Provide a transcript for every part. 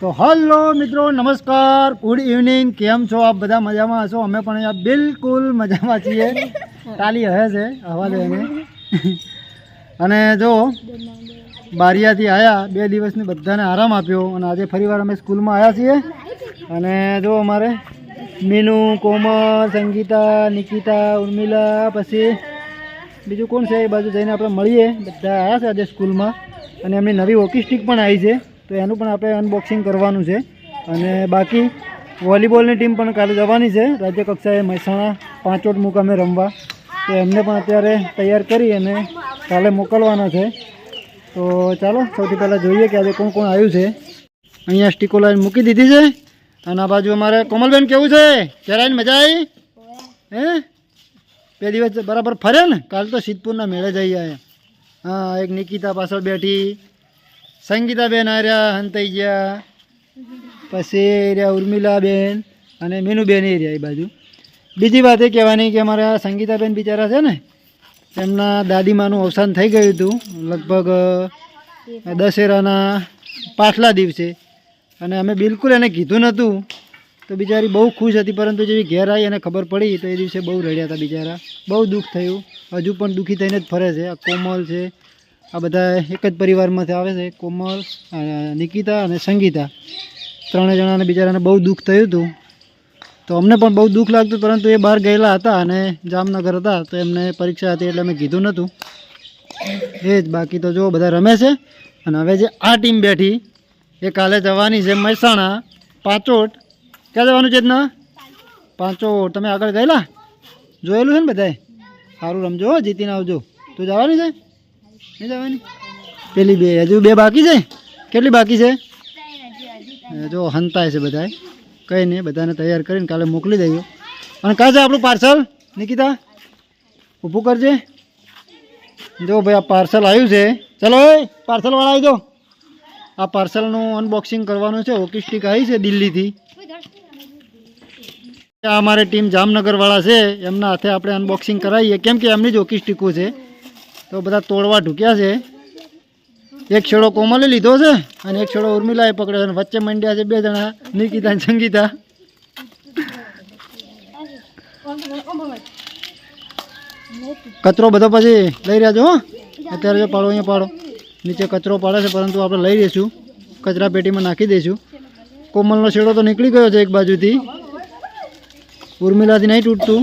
તો હલો મિત્રો, નમસ્કાર. ગુડ ઇવનિંગ કેમ છો આપ બધા? મજામાં હશો? અમે પણ અહીંયા બિલકુલ મજામાં છીએ. તાલી હે છે, હવા એને. અને જો, બારિયાથી આવ્યા બે દિવસની બધાને આરામ આપ્યો. અને આજે ફરીવાર અમે સ્કૂલમાં આવ્યા છીએ. અને જો અમારે મીનુ, કોમલ, સંગીતા, નિકિતા, ઉર્મિલા, પછી બીજું કોણ છે? એ બાજુ જઈને આપણે મળીએ. બધા આવ્યા છે આજે સ્કૂલમાં. અને એમની નવી હોકી સ્ટીક પણ આવી છે. તો એનું પણ આપણે અનબોક્સિંગ કરવાનું છે. અને બાકી વોલીબોલની ટીમ પણ કાલે જવાની છે. રાજ્ય કક્ષાએ મહેસાણા પાંચોટ મુકામે રમવા. તો એમને પણ અત્યારે તૈયાર કરી અને કાલે મોકલવાના છે. તો ચાલો, સૌથી પહેલાં જોઈએ કે આજે કોણ કોણ આવ્યું છે. અહીંયા સ્ટીકો લાઈન મૂકી દીધી છે. અને આ બાજુ અમારે કોમલબેન કેવું છે? જરાય મજા આવી? હે? બે દિવસ બરાબર ફરે ને? કાલ તો સિદ્ધપુરના મેળે જઈ આવ્યા. હા, એક નિકિતા પાછળ બેઠી. સંગીતાબેન આર્યા હંતાઈ ગયા. પછી એર્યા ઉર્મિલાબેન અને મીનુબેન એ એ બાજુ. બીજી વાત એ કહેવાની કે અમારા સંગીતાબેન બિચારા છે ને, એમના દાદીમાનું અવસાન થઈ ગયું હતું, લગભગ દશેરાના પાછલા દિવસે. અને અમે બિલકુલ એને કીધું નહોતું. તો બિચારી બહુ ખુશ હતી, પરંતુ જેવી ઘેર આવી અને ખબર પડી, તો એ દિવસે બહુ રડ્યા હતા બિચારા. બહુ દુઃખ થયું. હજુ પણ દુઃખી થઈને જ ફરે છે. આ કોમલ છે આ બધા એક જ પરિવારમાંથી આવે છે, કોમલ નિકિતા અને સંગીતા. ત્રણે જણાને બિચારાને બહુ દુઃખ થયું હતું. તો અમને પણ બહુ દુઃખ લાગતું, પરંતુ એ બહાર ગયેલા હતા અને જામનગર હતા, તો એમને પરીક્ષા હતી એટલે અમે કીધું નહોતું. એ જ બાકી તો જો બધા રમે છે. અને હવે જે આ ટીમ બેઠી, એ કાલે જવાની છે મહેસાણા, પાંચોટ. ક્યાં જવાનું છે ના પાંચોટ. તમે આગળ ગયેલા? જોયેલું છે ને બધાએ? સારું રમજો જીતીને આવજો. તું જવાની છે? નહીં જવાની પેલી બે, હજુ બે બાકી છે? કેટલી બાકી છે? જો હંતાય છે બધાએ કંઈ નહીં, બધાને તૈયાર કરીને કાલે મોકલી દઈએ. અને કાં છે આપણું પાર્સલ? નિકિતા, ઊભું કરજે. જો ભાઈ, આ પાર્સલ આવ્યું છે. ચલો, એ પાર્સલવાળા આવી જાઓ. આ પાર્સલનું અનબોક્સિંગ કરવાનું છે. હોકી સ્ટીક આવી છે દિલ્હીથી. આ અમારે ટીમ જામનગરવાળા છે. એમના હાથે આપણે અનબોક્સિંગ કરાવીએ. કેમ કે એમની જ હોકી સ્ટીકો છે. તો બધા તોડવા ઢૂક્યા છે. એક છેડો કોમલે લીધો છે અને એક છેડો ઉર્મિલાએ પકડ્યો અને વચ્ચે મંડ્યા છે બે જણા, નિકિતા સંગીતા. કચરો બધો પછી લઈ રહ્યા છો અત્યારે જો પાડો, અહીંયા પાડો. નીચે કચરો પાડે છે, પરંતુ આપણે લઈ રહીશું. કચરા પેટીમાં નાખી દઈશું. કોમલનો છેડો તો નીકળી ગયો છે એક બાજુથી. ઉર્મિલાથી નહીં તૂટતું.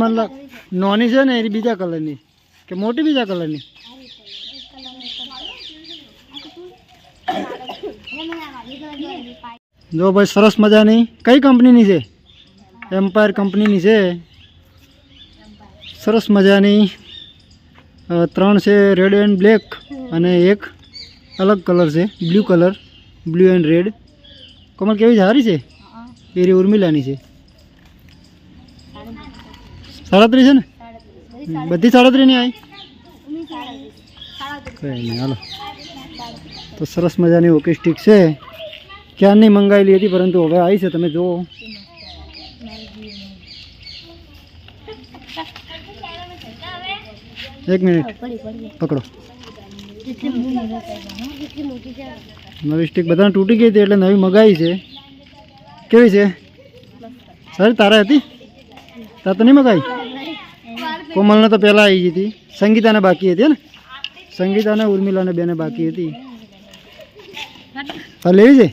મતલબ નોની છે ને એ બીજા કલરની કે મોટી બીજા કલરની જો ભાઈ સરસ મજાની. કઈ કંપનીની છે? એમ્પાયર કંપનીની છે. સરસ મજાની. ત્રણ છે રેડ એન્ડ બ્લેક અને એક અલગ કલર છે blue colour blue and red Kamal કેવી સારી છે? એરી ઉર્મિલાની છે. સાડત્રીસ છે ને? બધી સાડત્રીસની આવી કંઈ નહીં હાલો. તો સરસ મજાની હોકી સ્ટીક છે. ક્યારની મંગાવેલી હતી પરંતુ હવે આવી છે તમે જુઓ. એક મિનિટ. પકડો. નવી સ્ટીક બધાને તૂટી ગઈ હતી એટલે નવી મગાવી છે. કેવી છે? સારી તારે હતી? તાર તો નહીં મગાવી કોમલને તો પહેલાં આવી ગઈ હતી. સંગીતાને બાકી હતી ને? સંગીતાને ઉર્મિલાને બેને બાકી હતી. હા, લેવી છે?